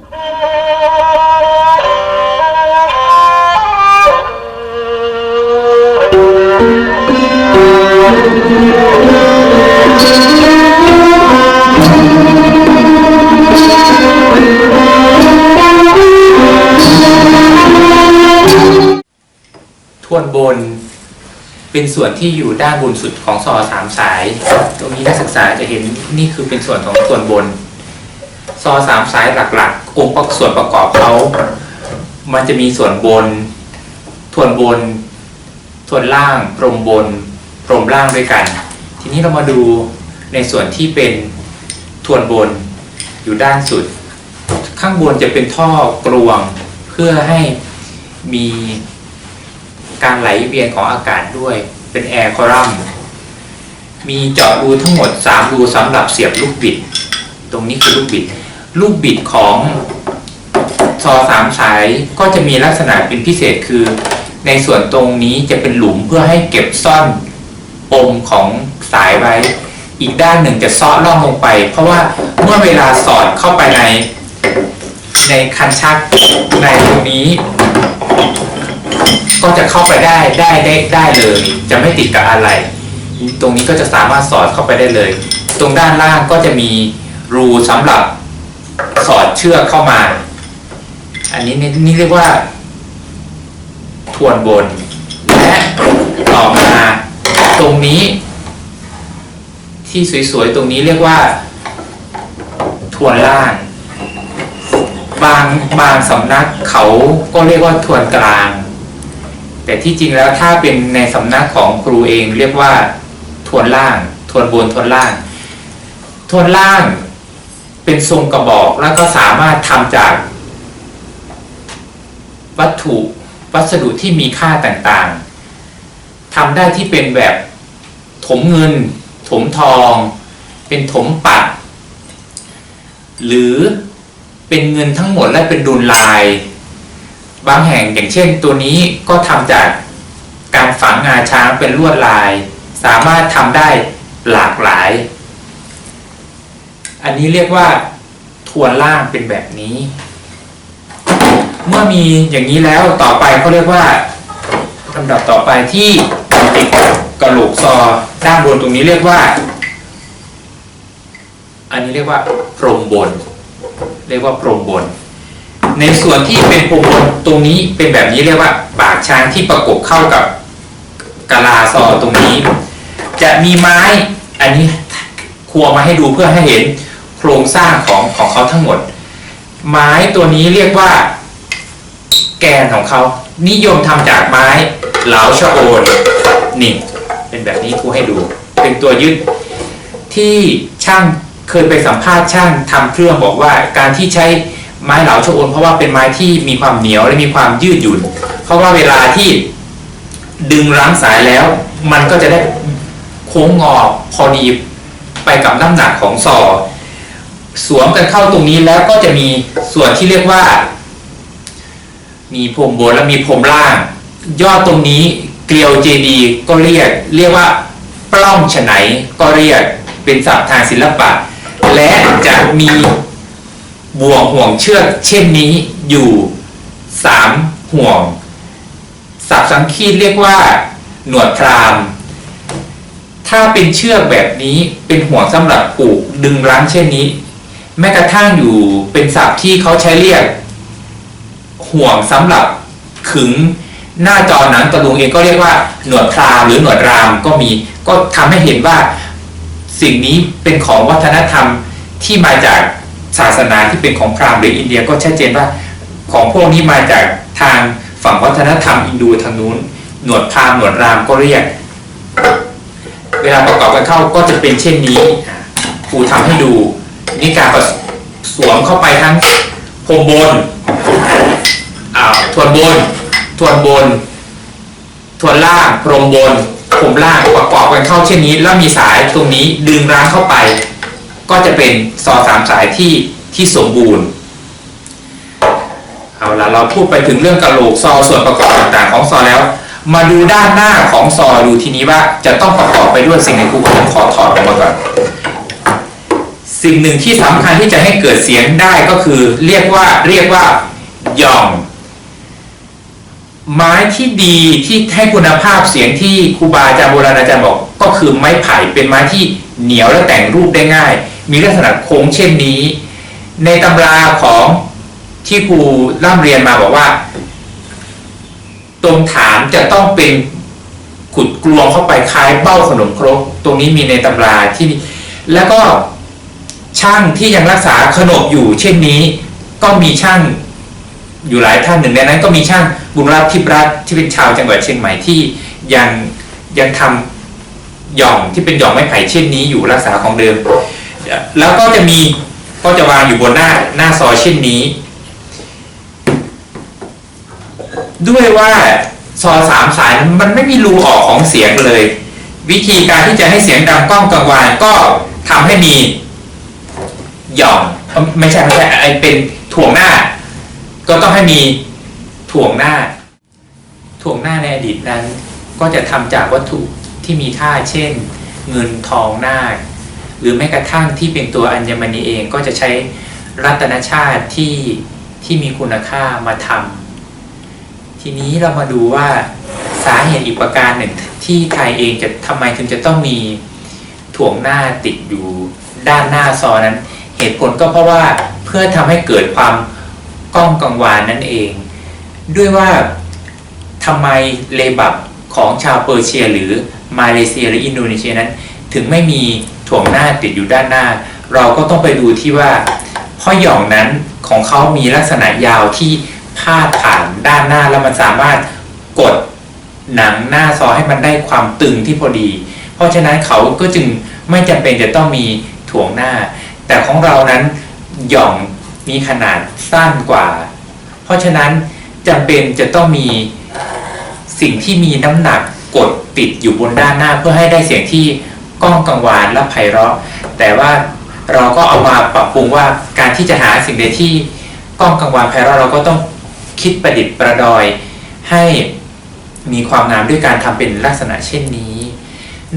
ทวนบน เป็นส่วนที่อยู่ด้านบนสุดของซอสามสาย ตรงนี้นักศึกษาจะเห็นนี่คือเป็นส่วนของส่วนบน ซอสามสายหลักๆองค์ประกอบส่วนประกอบเขามันจะมีส่วนบนทวนบนทวนล่างพรมบนพรมล่างด้วยกัน ทีนี้เรามาดูในส่วนที่เป็นทวนบนอยู่ด้านสุด ข้างบนจะเป็นท่อกรวงเพื่อให้มีการไหลเวียนของอากาศด้วยเป็นแอร์คอลัมมีเจาะรูทั้งหมด 3 รูสำหรับเสียบลูกบิด ตรงนี้คือลูกบิด ลูกบิดของซอสามสายก็จะมีลักษณะเป็นพิเศษคือ ในส่วนตรงนี้จะเป็นหลุมเพื่อให้เก็บซ่อนปมของสายไว้ อีกด้านหนึ่งจะซ้อล่องลงไป เพราะว่าเมื่อเวลาสอดเข้าไปใน ในคันชักในตรงนี้ ก็จะเข้าไปได้ได้ได้ได้เลย จะไม่ติดกับอะไร ตรงนี้ก็จะสามารถสอดเข้าไปได้เลย ตรงด้านล่างก็จะมีรูสำหรับ สอดเชือกเข้ามา อันนี้นี่นี่เรียกว่า ทวนบน และต่อมาตรงนี้ ที่สวยๆ ตรงนี้เรียกว่า ทวนล่าง บางบางสำนักเขาก็เรียกว่าทวนกลาง แต่ที่จริงแล้วถ้าเป็นในสำนักของครูเองเรียกว่า ทวนล่าง ทวนบนทวนล่าง ทวนล่าง เป็นทรงกระบอกแล้วก็สามารถทำจาก วัตถุวัสดุที่มีค่าต่างๆทำได้ที่เป็นแบบถมเงิน ถมทอง เป็นถมปัดหรือเป็นเงินทั้งหมดและเป็นดุลลาย บางแห่งอย่างเช่นตัวนี้ก็ทำจากการฝังงาช้างเป็นลวดลาย สามารถทำได้หลากหลาย อันนี้เรียกว่าทวนล่างเป็นแบบนี้ เมื่อมีอย่างนี้แล้วต่อไปเขาเรียกว่าลำดับต่อไปที่ติดกระโหลกซอด้านบนตรงนี้เรียกว่า อันนี้เรียกว่าพรมบน เรียกว่าพรมบน ในส่วนที่เป็นพรมบนตรงนี้เป็นแบบนี้เรียกว่าปากช้างที่ประกบเข้ากับกะลาซอตรงนี้ จะมีไม้อันนี้ครัวมาให้ดูเพื่อให้เห็น โครงสร้างของของเขาทั้งหมด ไม้ตัวนี้เรียกว่า แกนของเขา นิยมทำจากไม้เหลาชะโอนนี่ เป็นแบบนี้ครูให้ดู เป็นตัวยึดที่ช่างเคยไปสัมภาษณ์ช่างทำเครื่องบอกว่าการที่ใช้ไม้เหลาชะโอนเพราะว่าเป็นไม้ที่มีความเหนียวและมีความยืดหยุ่น เพราะว่าเวลาที่ดึงรั้งสายแล้ว มันก็จะได้โค้งงอพอดีไปกับน้ำหนักของซอ สวมกันเข้าตรงนี้แล้วก็จะมีส่วนที่เรียกว่า มีพรมบนและมีพรมล่าง ยอดตรงนี้เกลียวเจดีก็เรียก เรียกว่าปล้องฉไนก็เรียกเป็นศัพท์ทางศิลปะ และจะมีบ่วงห่วงเชือกเช่นนี้อยู่สามห่วงศัพท์สังคีตเรียกว่า หนวดพรามถ้าเป็นเชือกแบบนี้เป็นห่วงสำหรับผูกดึงรั้งเช่นนี้ แม้กระทั่งอยู่เป็นศัพท์ที่เขาใช้เรียก ห่วงสำหรับขึงหน้าจอหนังตะลุงเองก็เรียกว่าหนวดพรามหรือหนวดรามก็มี ก็ทำให้เห็นว่าสิ่งนี้เป็นของวัฒนธรรมที่มาจากศาสนาที่เป็นของพราหมณ์หรืออินเดียก็ชัดเจนว่าของพวกนี้มาจากทางฝั่งวัฒนธรรมอินดูทางนู้น หนวดพราหมณ์หนวดรามก็เรียก เวลาประกอบกันเข้าก็จะเป็นเช่นนี้ครูทำให้ดู นี่การประสวมเข้าไปทั้งพรมบนอ่าทวนบน ทวนบน ทวนล่างพรมบนพรมล่างประกอบกันเข้าเช่นนี้ แล้วมีสายตรงนี้ดึงร้างเข้าไป ก็จะเป็นซอสามสายที่ที่สมบูรณ์เอาละเราพูดไปถึงเรื่องกระโหลกซอส่วนประกอบต่างๆของซอแล้ว มาดูด้านหน้าของซอดูทีนี้ว่าจะต้องประกอบไปด้วยสิ่งไหนครูก็ต้องขอถอดออกมาก่อน สิ่งหนึ่งที่สำคัญที่จะให้เกิดเสียงได้ก็คือเรียกว่าเรียกว่าหย่อง ไม้ที่ดีที่ให้คุณภาพเสียงที่ครูบาอาจารย์โบราณอาจารย์บอก ก็คือไม้ไผ่เป็นไม้ที่เหนียวและแต่งรูปได้ง่าย มีลักษณะโค้งเช่นนี้ ในตำราของที่ครูร่ำเรียนมาบอกว่า ตรงฐานจะต้องเป็นขุดกลวงเข้าไปคล้ายเบ้าขนมครก ตรงนี้มีในตำราที่นี่แล้วก็ ช่างที่ยังรักษาขนบอยู่ เช่นนี้ก็มีช่างอยู่หลายท่านหนึ่งในนั้น ก็มีช่างบุญรัตทิพรัตที่เป็นชาวจังหวัดเชียงใหม่ที่ยังยังทำหย่องที่เป็นหย่องไม้ไผ่เช่นนี้อยู่รักษาของเดิม แล้วก็จะมีก็จะวางอยู่บนหน้าหน้าซอยเช่นนี้ ด้วยว่าซอสามสายมันไม่มีรูออกของเสียงเลย วิธีการที่จะให้เสียงดังก้องกังวานก็ทำให้มี หย่อมเอ้าไม่ใช่ไม่ใช่ไอเป็นถ่วงหน้า ก็ต้องให้มีถ่วงหน้า ถ่วงหน้าในอดีตนั้น ก็จะทำจากวัตถุที่มีค่าเช่น เงินทองหน้าคหรือแม้กระทั่งที่เป็นตัวอัญมณีเองก็จะใช้รัตนชาติที่ที่มีคุณค่ามาทำทีนี้เรามาดูว่าสาเหตุอีกประการหนึ่งที่ไทยเองจะทำไมถึงจะต้องมีถ่วงหน้าติดอยู่ด้านหน้าซอนั้น เหตุผลก็เพราะว่าเพื่อทำให้เกิดความก้องกังวานนั่นเอง ด้วยว่าทำไมเลบับของชาวเปอร์เซีย หรือมาเลเซียหรืออินโดนีเซียนั้น ถึงไม่มีถ่วงหน้าติดอยู่ด้านหน้า เราก็ต้องไปดูที่ว่าเพ่อหย่องนั้นของเขามีลักษณะยาวที่พาดผ่านด้านหน้าแล้วมันสามารถกดหนังหน้าซอให้มันได้ความตึงที่พอดี เพราะฉะนั้นเขาก็จึงไม่จำเป็นจะต้องมีถ่วงหน้า แต่ของเรานั้นหย่องมีขนาดสั้นกว่า เพราะฉะนั้นจำเป็นจะต้องมีสิ่งที่มีน้ำหนักกดติดอยู่บนด้านหน้าเพื่อให้ได้เสียงที่ก้องกังวานและไพเราะ แต่ว่าเราก็เอามาปรับปรุงว่าการที่จะหาสิ่งใดที่ก้องกังวานไพเราะเราก็ต้องคิดประดิษฐ์ประดอยให้มีความงามด้วยการทำเป็นลักษณะเช่นนี้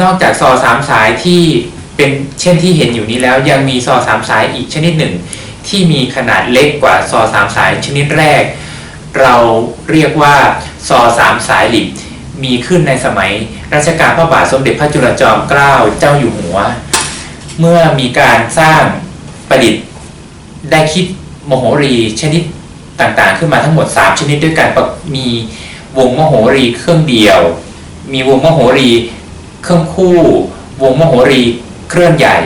นอกจากซอสามสายที่ เป็นเช่นที่เห็นอยู่นี้แล้วยังมีซอสามสายอีกชนิดหนึ่ง ที่มีขนาดเล็กกว่าซอสามสายชนิดแรก เราเรียกว่าซอสามสายหลิบมีขึ้นในสมัยรัชกาลพระบาทสมเด็จพระจุลจอมเกล้าเจ้าอยู่หัว เมื่อมีการสร้างประดิษฐ์ได้คิดมโหรีชนิดต่างๆ ขึ้นมาทั้งหมด 3 ชนิดด้วยกันปรมีวงมโหรีเครื่องเดียว มีวงมโหรีเครื่องคู่ วงมโหรี เครื่องใหญ่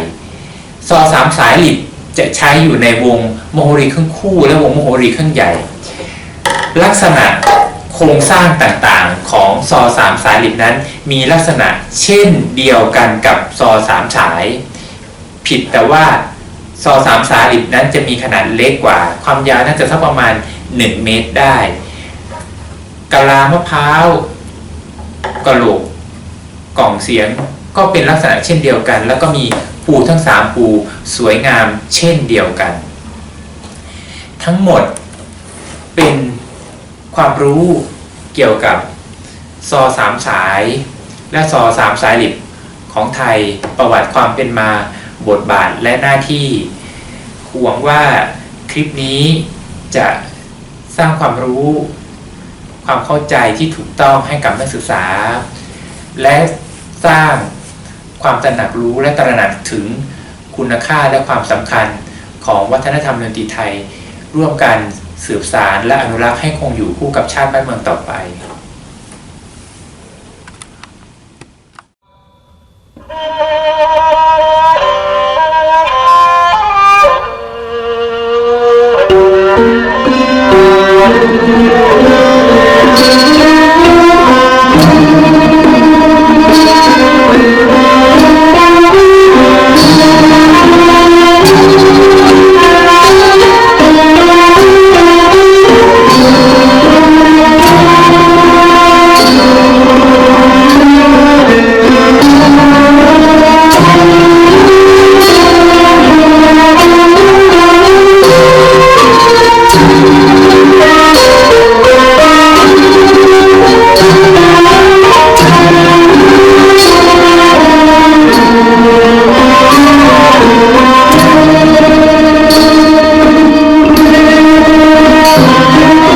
ซอสามสายหลิบจะใช้อยู่ในวงโมโหรีเครื่องคู่ และวงโมโหรีเครื่องใหญ่ ลักษณะโครงสร้างต่างๆของซอสามสายหลิบนั้น มีลักษณะเช่นเดียวกันกับซอสามสาย ผิดแต่ว่าซอสามสายหลิบนั้นจะมีขนาดเล็กกว่า ความยาวน่าจะสักประมาณ 1 เมตรได้กะลามะพร้าวกระโหลกกล่องเสียง ก็เป็นลักษณะเช่นเดียวกัน แล้วก็มีภูทั้งสามภูสวยงามเช่นเดียวกัน ทั้งหมดเป็นความรู้เกี่ยวกับซอสามสาย และซอสามสายหลิบของไทยประวัติความเป็นมาบทบาทและหน้าที่หวังว่าคลิปนี้จะสร้างความรู้ ความเข้าใจที่ถูกต้องให้กับนักศึกษา และสร้าง ความตระหนักรู้และตระหนักถึงคุณค่าและความสำคัญของวัฒนธรรมดนตรีไทย ร่วมกันสืบสารและอนุรักษ์ให้คงอยู่คู่กับชาติบ้านเมืองต่อไป